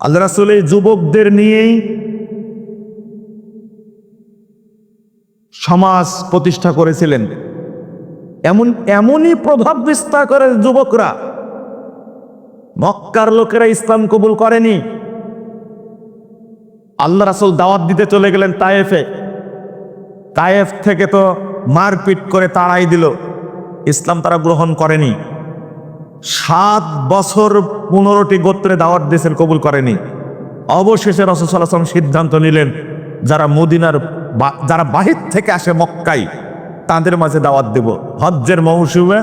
আল্লাহ রাসুল এই যুবকদের নিয়েই সমাজ প্রতিষ্ঠা করেছিলেন। এমন, এমনই প্রভাব বিস্তার করে যুবকরা। মক্কার লোকেরা ইসলাম কবুল করেনি। আল্লাহ রাসুল দাওয়াত দিতে চলে গেলেন তায়েফে। তায়েফ থেকে তো মারপিট করে তাড়াই দিল। ইসলাম তারা গ্রহণ করেনি। সাত বছর পনেরোটি গোত্রে দাওয়াত দিয়েছেন, কবুল করেনি। অবশেষে রসদাম সিদ্ধান্ত নিলেন, যারা মদিনার যারা বাহির থেকে আসে মক্কাই তাদের মাঝে দাওয়াত দেব। হজ্জের মৌসুমে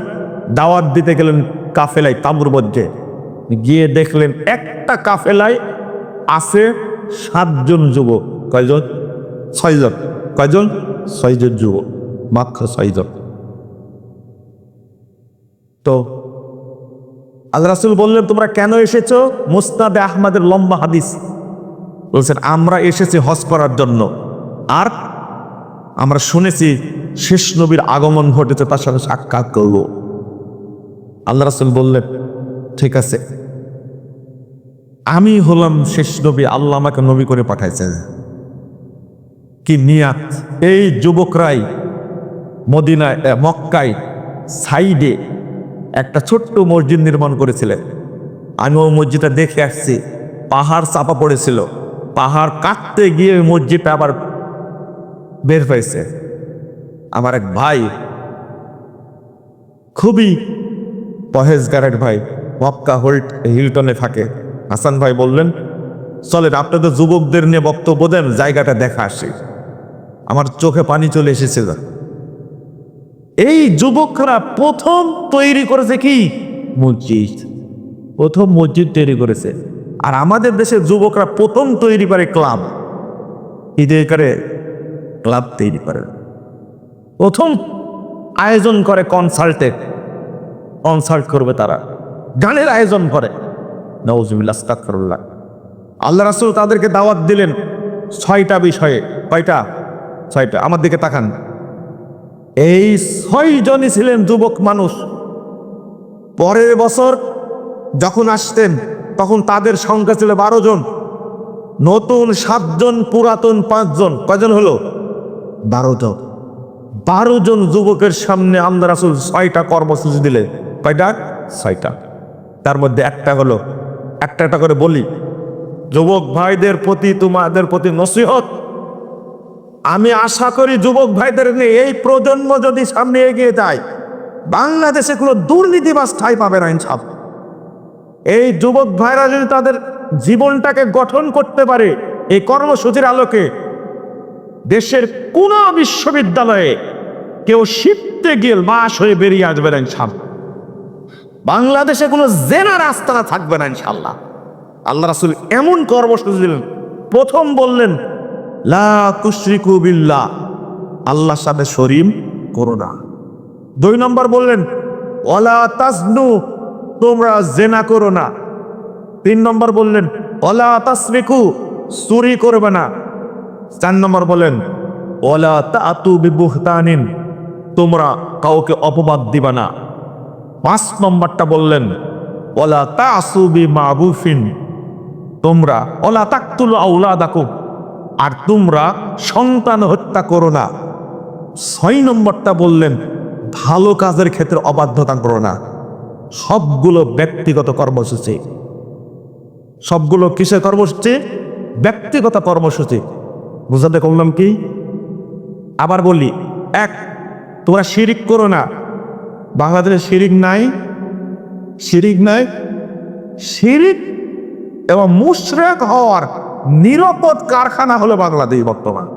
দাওয়াত দিতে গেলেন কাফেলাই তাঁবুর মধ্যে। গিয়ে দেখলেন একটা কাফেলায় আছে সাতজন যুবক। কয়জন? ছয়জন। কয়জন? ছয়জন যুবক। মাত্র ছয়জন। তো আল্লাহ রাসুল বললেন, তোমরা কেন এসেছ? মুস্তাদে আহমদের লম্বা হাদিস। বলছেন, আমরা এসেছি হজ করার জন্য। আর আমরা শুনেছি, শেষ নবীর আগমন ঘটেছে, তার সাথে সাক্ষাৎ করব। আল্লাহ রাসুল বললেন, ঠিক আছে। আমি হলাম শেষ নবী, আল্লাহ আমাকে নবী করে পাঠাইছেন। কি নিয়াত? এই যুবকরাই মদিনায় মক্কায় সাইডে একটা ছোট্ট মসজিদ নির্মাণ করেছিলেন আমি ওই মসজিদটা দেখে আসছি। পাহাড় চাপা পড়েছিল। পাহাড় কাটতে গিয়ে ওই মসজিদটা আবার বের হয়েছে। আমার এক ভাই, খুবই পহেজগারের ভাই, মক্কা হোল্ট হিলটনে থাকে। হাসান ভাই বললেন চলেন আপনাদের যুবকদের নিয়ে বক্তব্য দেন, জায়গাটা দেখা আসি। আমার চোখে পানি চলে এসেছিল। এই যুবকরা প্রথম তৈরি করেছে কি? মসজিদ। প্রথম মসজিদ তৈরি করেছে। আর আমাদের দেশের যুবকরা প্রথম তৈরি করে ক্লাব। ঈদের করে? ক্লাব তৈরি করে। প্রথম আয়োজন করে কনসার্টের কনসার্ট করবে তারা। গানের আয়োজন করে। আল্লাহ রাসূল তাদেরকে দাওয়াত দিলেন ছয়টা বিষয়ে। কয়টা? ছয়টা। আমার দিকে তাকান। এই ছয়জনই ছিলেন যুবক মানুষ। পরের বছর যখন আসতেন, তখন তাদের সংখ্যা ছিল বারো জন। নতুন সাতজন, পুরাতন পাঁচজন। কয়জন হলো? বারো জন। বারো জন যুবকের সামনে আমদার রাসুল ছয়টা কর্মসূচি দিলে কয়টা? ছয়টা। তার মধ্যে একটা হলো একটা একটা করে বলি। যুবক ভাইদের প্রতি, তোমাদের প্রতি নসিহত। আমি আশা করি যুবক ভাইদের নিয়ে এই প্রজন্ম যদি সামনে এগিয়ে যায়, বাংলাদেশে কোনো দুর্নীতি বা স্থায়ী পাবে না ইনসাফ এই যুবক ভাইরা যদি তাদের জীবনটাকে গঠন করতে পারে, এই কর্মসূচির আলোকে দেশের কোন বিশ্ববিদ্যালয়ে কেউ শিখতে গিয়ে মাস হয়ে বেরিয়ে আসবে না ইনসাফ বাংলাদেশে কোনো জেনা রাস্তা থাকবে না ইনশাল্লাহ আল্লাহ রাসুল এমন কর্মসূচি দিলেন, প্রথম বললেন লা বিল্লাহ। আল্লাহর সাথে শরীম করো না। দুই নম্বর বললেন ওলা তাজনু, তোমরা জেনা করো না। তিন নম্বর বললেন ওলা তাসরিকু, চুরি করবে না। চার নম্বর বলেন ওলা তাতু বিবুহতানিন, তোমরা কাউকে অপবাদ দিবা না। পাঁচ নম্বরটা বললেন ওলা তাসুবি মাবুফিন তোমরা ওলা তাকতুল আউলা দাকু আর তোমরা সন্তান হত্যা করো না। ছয় নম্বরটা বললেন, ভালো কাজের ক্ষেত্রে অবাধ্যতা করো না। সবগুলো ব্যক্তিগত কর্মসূচি। সবগুলো কিসের কর্মসূচি? ব্যক্তিগত কর্মসূচি। বুঝাতে করলাম কি? আবার বলি, এক, তোমরা শিরিক করো না। বাংলাদেশে শিরিক নাই। শিরিক নাই। শিরিক এবং মুশরেক হওয়ার নিরাপদ কারখানা হলো বাংলাদেশ বর্তমান।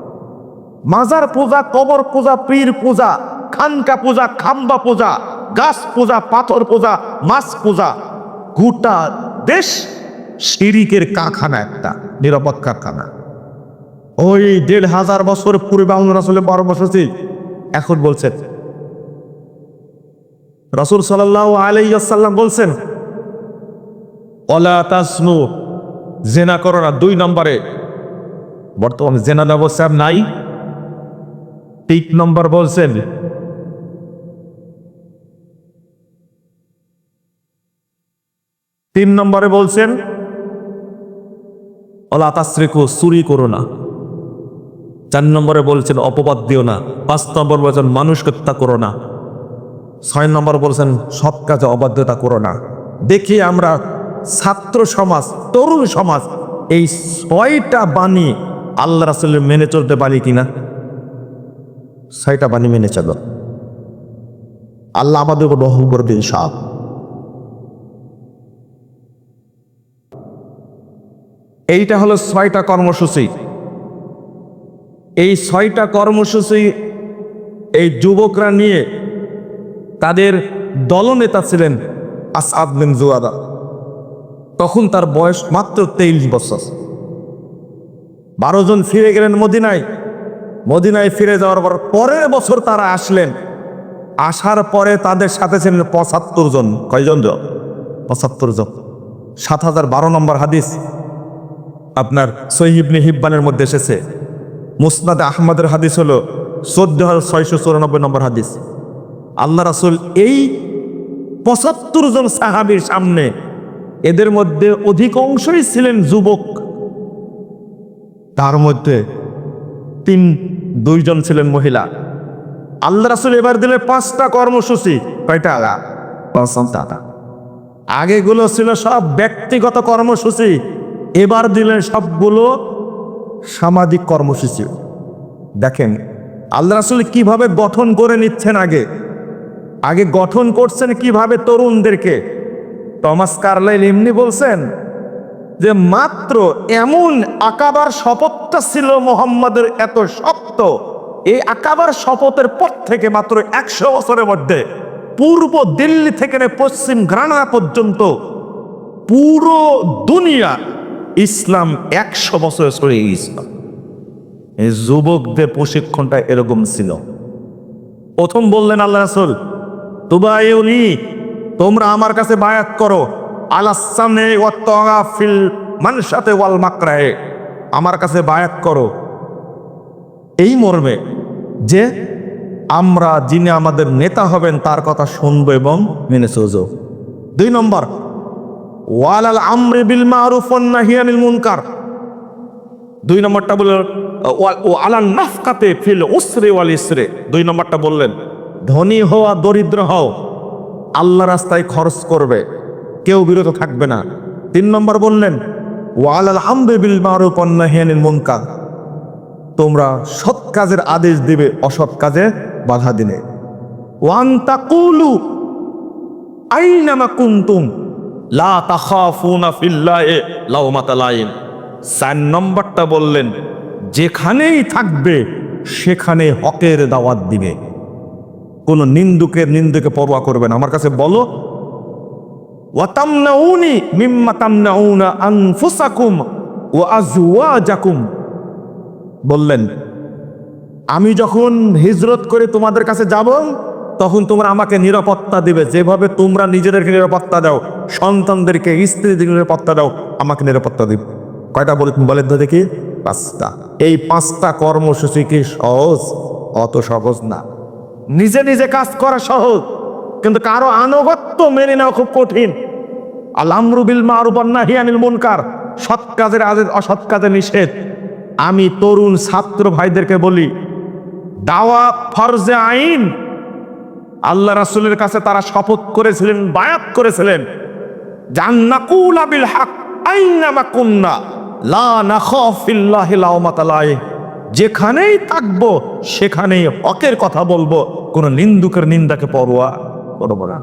মাজার পূজা, কবর পূজা, পীর পূজা, খানকা পূজা, খাম্বা পূজা, গাছ পূজা, পাথর পূজা, মাছ পূজা, গোটা দেশ শিরিকের কারখানা একটা, নিরাপদ কারখানা। ওই দেড় হাজার বছর পূর্বে বাংলা আসলে বারো বছর এখন বলছেন। রসুল সাল্লাহ আলাইসাল্লাম বলছেন অলা তাসনু জেনা করো না, দুই নম্বরে। বর্তমানে জেনা ব্যবস্থা নাই। তিন নম্বর বলছেন। তিন নম্বরে বলছেন, অলা তাশ্রিকু চুরি করো না। চার নম্বরে বলছেন, অপবাদ দিও না। পাঁচ নম্বর বলছেন মানুষ হত্যা করো না। ছয় নম্বর বলছেন, সৎ কাজে অবাধ্যতা করো না। দেখি আমরা ছাত্র সমাজ, তরুণ সমাজ, এই ছয়টা বাণী আল্লাহ রাসুলের মেনে চলতে পারি কিনা? ছয়টা বাণী মেনে চলো। আল্লাহ আমাদের উপর রহম করে দিন সাপ এইটা হলো ছয়টা কর্মসূচি। এই ছয়টা কর্মসূচি এই যুবকরা নিয়ে তাদের দলনেতা ছিলেন আসাদ বিন জুয়াদা। তখন তার বয়স মাত্র তেইশ বছর। বারো জন ফিরে গেলেন মদিনায়। মদিনায় ফিরে যাওয়ার পর পরের বছর তারা আসলেন। আসার পরে তাদের সাথে ছিলেন পঁচাত্তর জন। কয়জন জন? পঁচাত্তর জন। সাত হাজার বারো নম্বর হাদিস। আপনার সহিবনে হিব্বানের মধ্যে এসেছে। মুসনাদ আহমদের হাদিস হলো চোদ্দ হাজার ছয়শো চৌরানব্বই নম্বর হাদিস। আল্লাহ রাসুল এই পঁচাত্তর জন সাহাবির সামনে এদের মধ্যে অধিকাংশই ছিলেন যুবক। তার মধ্যে তিন দুইজন ছিলেন মহিলা। আল্লাহ রাসুল এবার দিলে পাঁচটা কর্মসূচি। কয়টা? পাঁচটা আগেগুলো ছিল সব ব্যক্তিগত কর্মসূচি। এবার দিলেন সবগুলো সামাজিক কর্মসূচি। দেখেন, আল্লাহ রাসুল কীভাবে গঠন করে নিচ্ছেন আগে? আগে গঠন করছেন কীভাবে তরুণদেরকে? টমাস কার্লাইল এমনি বলছেন যে মাত্র এমন আকাবার শপথটা ছিল মোহাম্মদের এত শক্ত। এই আকাবার শপথের পর থেকে মাত্র একশো বছরের মধ্যে পূর্ব দিল্লি থেকে পশ্চিম গ্রানা পর্যন্ত পুরো দুনিয়া ইসলাম একশো বছর চলে গিয়েছিল। এই যুবকদের প্রশিক্ষণটা এরকম ছিল। প্রথম বললেন আল্লাহ রাসুল, তুবাইউনি তোমরা আমার কাছে বায়াত করো। ওয়াত্তাগা ফিল মানসাতে ওয়াল মাকরায়ে। আমার কাছে বায়াত করো। এই মর্মে যে আমরা যিনি আমাদের নেতা হবেন তার কথা শুনব এবং মেনে চলবো। দুই নম্বর, ওয়ালাল আমরি বিল মারুফ ওয়ান নাহি আনিল মুনকার। দুই নম্বরটা বললেন ও আলান নাফকাতে ফিল উসরে ওয়াল ইসরে। দুই নম্বরটা বললেন, ধনী হওয়া দরিদ্র হও। আল্লাহ রাস্তায় খরচ করবে, কেউ বিরত থাকবে না। তিন নম্বর বললেন মুনকার। তোমরা সৎ কাজের আদেশ দিবে, অসৎ কাজে বাধা কুনতুম লা নম্বরটা বললেন, যেখানেই থাকবে সেখানে হকের দাওয়াত দিবে। কোন নিন্দুকের নিন্দুকে পরোয়া করবে না। আমার কাছে বলো বললেন, আমি যখন হিজরত করে তোমাদের কাছে যাব, তখন তোমরা আমাকে নিরাপত্তা দিবে। যেভাবে তোমরা নিজেদেরকে নিরাপত্তা দাও, সন্তানদেরকে স্ত্রীদের নিরাপত্তা দাও, আমাকে নিরাপত্তা দিবে। কয়টা বলে বলেন তো দেখি? পাঁচটা। এই পাঁচটা কর্মসূচি কি সহজ? অত সহজ না। নিজে নিজে কাজ করা সহজ, কিন্তু কারও আনুগত্য মেনে নেওয়া খুব কঠিন। আল আমরুবিল মারুবান্না হিয়ানিল মুনকার, সৎ কাজের অসৎ কাজে নিষেধ। আমি তরুণ ছাত্র ভাইদেরকে বলি, দাওয়া ফরজে আইন। আল্লাহ রাসুলের কাছে তারা শপথ করেছিলেন, বায়াত করেছিলেন। জান্নাকুল আবিল হক, আইনামা কুন্না, লা নাখাফিল্লাহি লাউমাতা লাইম যেখানেই থাকব, সেখানেই হকের কথা বলব। কোনো নিন্দুকের নিন্দাকে পরোয়া করব না।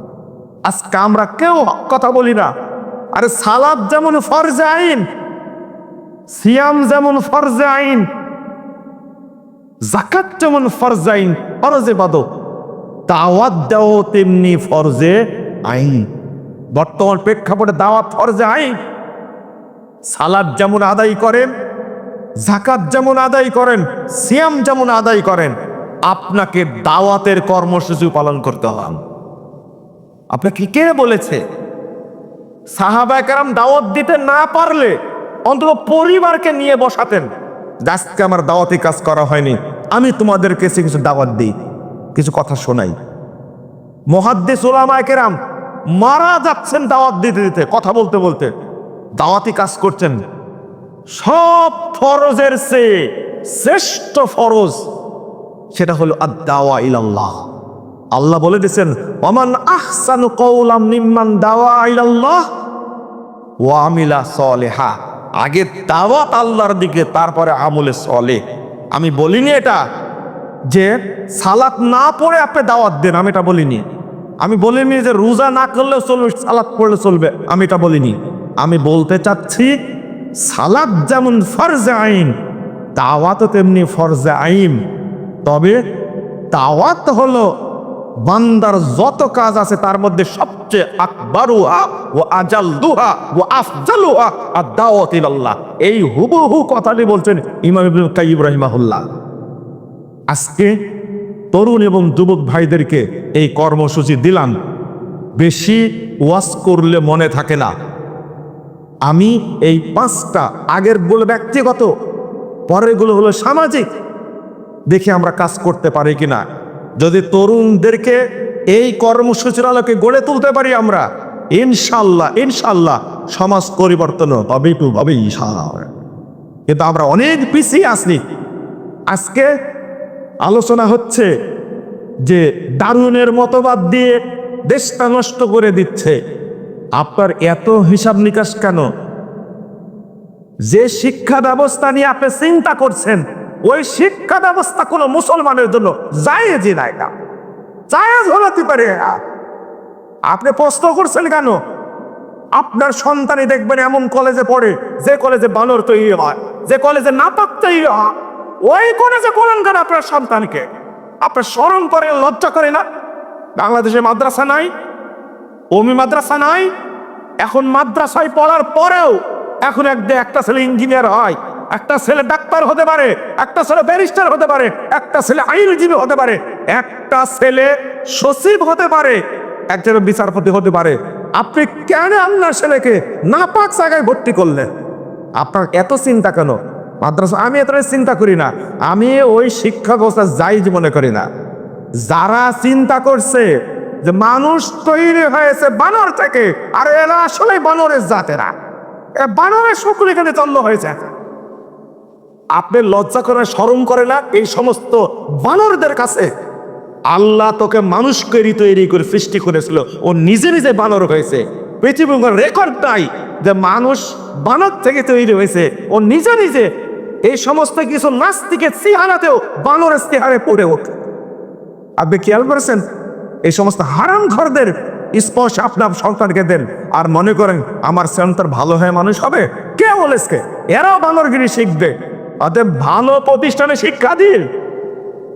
আজকে আমরা কেউ হক কথা বলি না। আরে সালাদ যেমন ফরজে আইন, সিয়াম যেমন ফরজে আইন জাকাত যেমন ফরজে আইন, ফরজে বাদক দাওয়াত দেও তেমনি ফরজে আইন। বর্তমান প্রেক্ষাপটে দাওয়াত ফরজে আইন। সালাদ যেমন আদায় করেন জাকাত যেমন আদায় করেন, সিয়াম যেমন আদায় করেন, আপনাকে দাওয়াতের কর্মসূচি পালন করতে হবে। আপনাকে কে বলেছে? সাহাবায় কারাম দাওয়াত দিতে না পারলে অন্তত পরিবারকে নিয়ে বসাতেন। আজকে আমার দাওয়াতি কাজ করা হয়নি, আমি তোমাদের কাছে কিছু দাওয়াত দিই, কিছু কথা শোনাই। মহাদ্দেশ ওলামায় কেরাম মারা যাচ্ছেন দাওয়াত দিতে দিতে, কথা বলতে বলতে। দাওয়াতি কাজ করছেন। সব ফরজের চেয়ে শ্রেষ্ঠ ফরজ সেটা হলো আদাওয়া ইলাল্লাহ। আল্লাহ বলে দিয়েছেন ওমান আহসানু কৌলাম মিম্মান দাওয়া ইলাল্লাহ ওয়া আমিলা সলেহা। আগে দাওয়াত আল্লাহর দিকে, তারপরে আমলে সলে আমি বলিনি এটা যে সালাত না পড়ে আপনি দাওয়াত দেন, আমি এটা বলিনি। আমি বলিনি যে রোজা না করলেও চলবে, সালাত পড়লে চলবে, আমি এটা বলিনি। আমি বলতে চাচ্ছি সালাদ যেমন ফরজে আইন দাওয়াতও তেমনি ফরজে আইন। তবে তাওয়াত হলো বান্দার যত কাজ আছে তার মধ্যে সবচেয়ে আকবরুহা ও আজাল দুহা ও আফজালুহা আর দাওয়াত ইলাল্লাহ। এই হুবহু কথাটি বলছেন ইমাম ইবনুল রাহিমাহুল্লাহ। আজকে তরুণ এবং যুবক ভাইদেরকে এই কর্মসূচি দিলাম। বেশি ওয়াজ করলে মনে থাকে না। আমি এই পাঁচটা আগেরগুলো ব্যক্তিগত পরেরগুলো হলো সামাজিক। দেখে আমরা কাজ করতে পারি কিনা। যদি তরুণদেরকে এই কর্মসূচির আলোকে গড়ে তুলতে পারি আমরা, ইনশাল্লাহ ইনশাল্লাহ সমাজ পরিবর্তন হবে একটু ইনশাল্লাহ কিন্তু আমরা অনেক পিছিয়ে আসনি আজকে আলোচনা হচ্ছে যে দারুণের মতবাদ দিয়ে দেশটা নষ্ট করে দিচ্ছে। আপনার এত হিসাব নিকাশ কেন? যে শিক্ষা ব্যবস্থা নিয়ে আপনি চিন্তা করছেন, ওই শিক্ষা ব্যবস্থা কোনো মুসলমানের জন্য জায়েজই না। এটা জায়েজ হতে পারে না। আপনি প্রশ্ন করছেন কেন? আপনার সন্তানই দেখবেন এমন কলেজে পড়ে, যে কলেজে বানর তৈরি হয়, যে কলেজে নাপাক তৈরি হয়, ওই কলেজে পড়েন কেন আপনার সন্তানকে? আপনার স্মরণ করে লজ্জা করে না? বাংলাদেশে মাদ্রাসা নাই ওমি মাদ্রাসা নাই, এখন মাদ্রাসায় পড়ার পরেও এখন এক একটা ছেলে ইঞ্জিনিয়ার হয়, একটা ছেলে ডাক্তার হতে পারে, একটা ছেলে ব্যারিস্টার হতে পারে, একটা ছেলে আইনজীবী হতে পারে, একটা ছেলে সচিব হতে পারে, একজন বিচারপতি হতে পারে। আপনি কেন আপনার ছেলেকে নাপাক জায়গায় ভর্তি করলেন? আপনার এত চিন্তা কেন? মাদ্রাসা, আমি এত চিন্তা করি না। আমি ওই শিক্ষা ব্যবস্থা যাই মনে করি না। যারা চিন্তা করছে যে মানুষ তৈরি হয়েছে বানর থেকে, আর এরা আসলে বানরের জাতেরা। এ বানরের শুকুর এখানে জন্ম হয়েছে। আপনি লজ্জা করে স্মরণ করে না এই সমস্ত বানরদের কাছে? আল্লাহ তোকে মানুষ মানুষকে তৈরি করে সৃষ্টি করেছিল। ও নিজে নিজে বানর হয়েছে। পৃথিবীর রেকর্ড নাই যে মানুষ বানর থেকে তৈরি হয়েছে। ও নিজে নিজে এই সমস্ত কিছু নাস্তিকের চেহারাতেও বানরের চেহারে পড়ে ওঠে। আপনি খেয়াল করেছেন? এই সমস্ত হারাম ঘরদের স্পর্শ আপনার সন্তানকে দেন। আর মনে করেন, আমার সন্তান ভালো হয়ে মানুষ হবে? কে বলেছে? এরাও বানরগিরি শিখবে। অতএব ভালো প্রতিষ্ঠানে শিক্ষা দিন।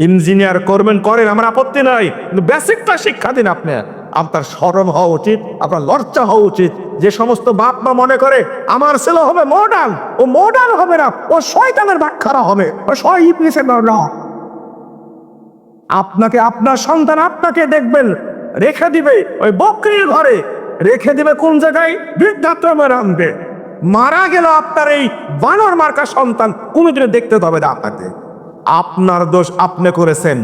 ইঞ্জিনিয়ার করবেন, করেন, আমার আপত্তি নাই। কিন্তু বেসিকটা শিক্ষা দিন আপনি। আপনার সরম হওয়া উচিত, আপনার লজ্জা হওয়া উচিত। যে সমস্ত বাপ মা মনে করে, আমার ছেলে হবে মডার্ন ও মডার্ন হবে না, ও শয়তানের ব্যাখ্যারা হবে। ও শয় ইবলিসের না। আপনাকে, আপনার সন্তান আপনাকে দেখবেন, রেখে দিবে ওই বকরির ঘরে, রেখে দিবে কোন জায়গায়? বৃদ্ধাশ্রমে রাখবে মারা গেল আপনার এই বানর মার্কা সন্তান কোনোদিনে দেখতে হবে না আপনাকে। আপনার দোষ আপনি করেছেন।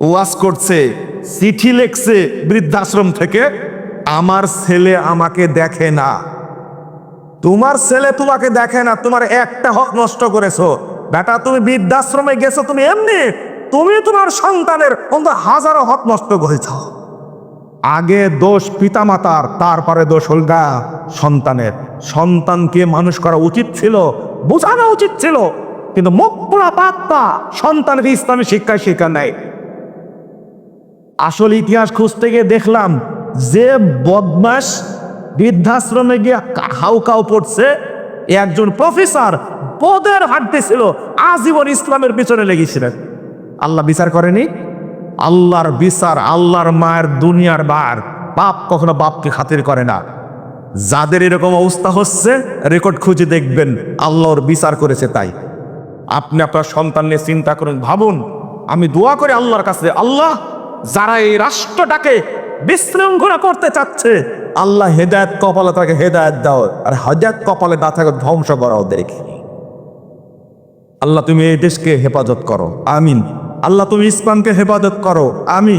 ওয়াজ করছে, চিঠি লেখছে বৃদ্ধাশ্রম থেকে, আমার ছেলে আমাকে দেখে না। তোমার ছেলে তোমাকে দেখে না, তোমার একটা হক নষ্ট করেছ। বেটা, তুমি বৃদ্ধাশ্রমে গেছো, তুমি এমনি তুমি তোমার সন্তানের অন্তত হাজারো হক নষ্ট করেছ। আগে দোষ পিতামাতার, তারপরে দোষ হলগা সন্তানের। সন্তানকে মানুষ করা উচিত ছিল, বোঝানো উচিত ছিল, কিন্তু মুখ পোড়া পাত্তা সন্তানকে ইসলামী শিক্ষায় শিক্ষা নেয় আসল ইতিহাস খুঁজতে গিয়ে দেখলাম যে বদমাস বৃদ্ধাশ্রমে গিয়ে হাউ কাউ পড়ছে, একজন প্রফেসর পদের হাঁটতে ছিল, আজীবন ইসলামের পিছনে লেগেছিলেন। আল্লাহ বিচার করেনি? আল্লাহর বিচার আল্লাহর মায়ের দুনিয়ার বার। বাপ কখনো বাপকে খাতির করে না। যাদের এরকম অবস্থা হচ্ছে রেকর্ড খুঁজে দেখবেন, আল্লাহর বিচার করেছে তাই। আপনি আপনার সন্তান নিয়ে চিন্তা করুন, ভাবুন, আমি দোয়া করি আল্লাহর কাছে, আল্লাহ যারা এই রাষ্ট্রটাকে বিশৃঙ্খলা করতে চাচ্ছে, আল্লাহ হেদায়ত কপালে তাকে হেদায়ত দাও, আর হেদায়ত কপালে না থাকে ধ্বংস করা ওদেরকে। আল্লাহ তুমি এই দেশকে হেফাজত করো, আমিন। আল্লাহ তুমি ইসলামকে হেফাজত করো। আমি